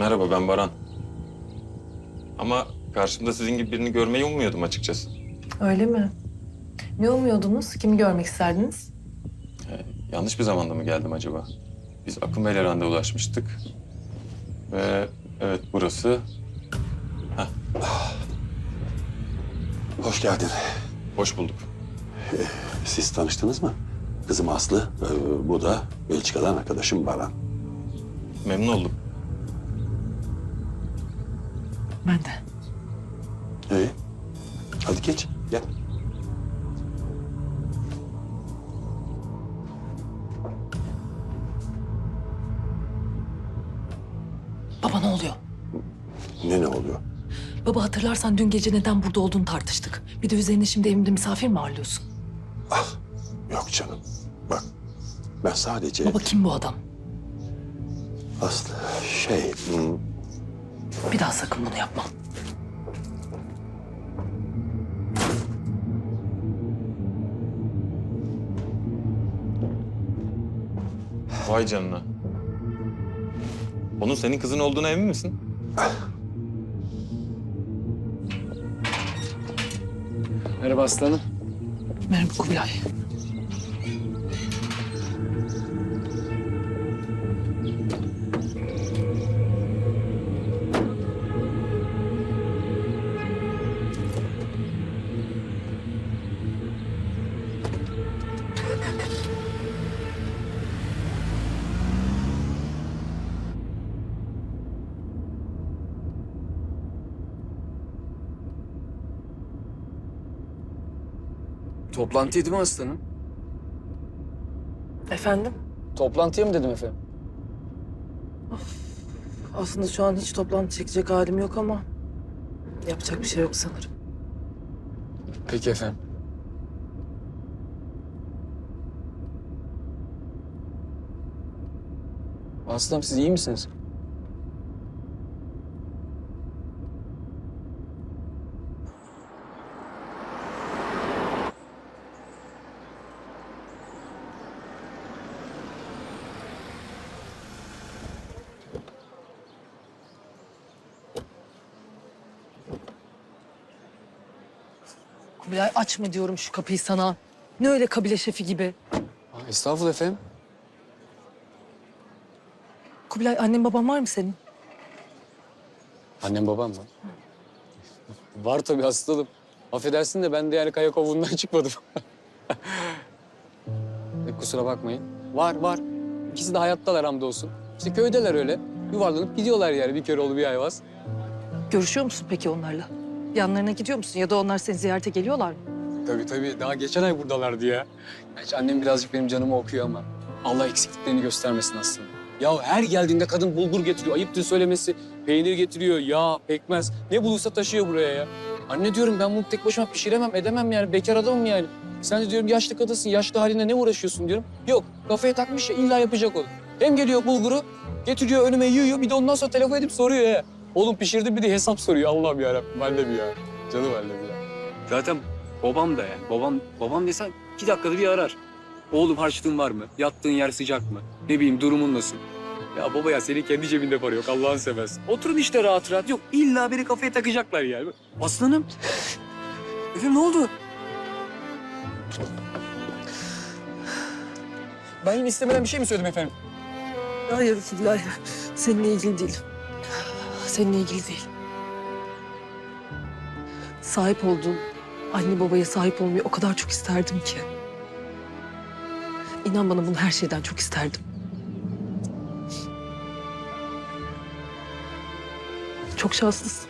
Merhaba ben Baran. Ama karşımda sizin gibi birini görmeyi ummuyordum açıkçası. Öyle mi? Ne umuyordunuz? Kimi görmek isterdiniz? Ee, yanlış bir zamanda mı geldim acaba? Biz Akın Bey'le randevulaşmıştık. Ve evet burası. Hoş geldin. Hoş bulduk. Siz tanıştınız mı? Kızım Aslı, ee, bu da Belçika'dan arkadaşım Baran. Memnun oldum. Ben de. İyi. Hadi geç, gel. Baba ne oluyor? Ne ne oluyor? Baba hatırlarsan dün gece neden burada olduğunu tartıştık. Bir de üzerine şimdi evimde misafir mi ağırlıyorsun? Yok canım. Bak, ben sadece Baba kim bu adam? Aslı şey... hmm, Bir daha sakın bunu yapma. Vay canına. Onun senin kızın olduğuna emin misin? Merhaba aslanım. Merhaba Kubilay. Toplantıydı mı aslanım? Efendim? Toplantıya mı dedim efendim? Aslında şu an hiç toplantı çekecek halim yok ama... Yapacak bir şey yok sanırım. Peki efendim. Aslanım siz iyi misiniz? Kubilay açma diyorum şu kapıyı sana. Ne öyle kabile şefi gibi. Aa, estağfurullah efendim. Kubilay annem babam var mı senin? Annem babam var. Var tabii aslanım. Affedersin de ben de yani kaya kovuğundan çıkmadım. E, kusura bakmayın. Var var. İkisi de hayattalar hamdolsun. İşte köydeler öyle. Yuvarlanıp gidiyorlar yani bir kere oğlu bir ayvaz. Görüşüyor musun peki onlarla? Yanlarına gidiyor musun ya da onlar seni ziyarete geliyorlar mı? Tabii tabii. Daha geçen ay buradalardı ya. Gerçi annem birazcık benim canımı okuyor ama Allah eksikliklerini göstermesin aslında. Ya her geldiğinde kadın bulgur getiriyor. Ayıptır söylemesi. Peynir getiriyor, yağ, pekmez. Ne bulursa taşıyor buraya ya. Anne diyorum ben bunu tek başıma pişiremem, edemem yani. Bekar adamım yani. Sen de diyorum yaşlı kadınsın, yaşlı haline ne uğraşıyorsun diyorum. Yok, kafaya takmış ya illa yapacak onu. Hem geliyor bulguru, getiriyor önüme yiyor. Bir de ondan sonra telefon edip soruyor ya. Oğlum pişirdi bir de hesap soruyor. Allah'ım yarabbim. Annem ya. Canım annem ya. Zaten babam da yani. Babam babam desen iki dakikada bir arar. Oğlum harçlığın var mı? Yattığın yer sıcak mı? Ne bileyim durumun nasıl? Ya baba ya senin kendi cebinde para yok Allah'ını seversen. Oturun işte rahat rahat. Yok illa beni kafaya takacaklar yani. Aslanım. Efendim ne oldu? Ben yine istemeden bir şey mi söyledim efendim? Hayır Kubilay. Seninle ilgili değil. Seninle ilgili değil. Sahip olduğum anne babaya sahip olmayı o kadar çok isterdim ki. İnan bana bunu her şeyden çok isterdim. Çok şanslısın.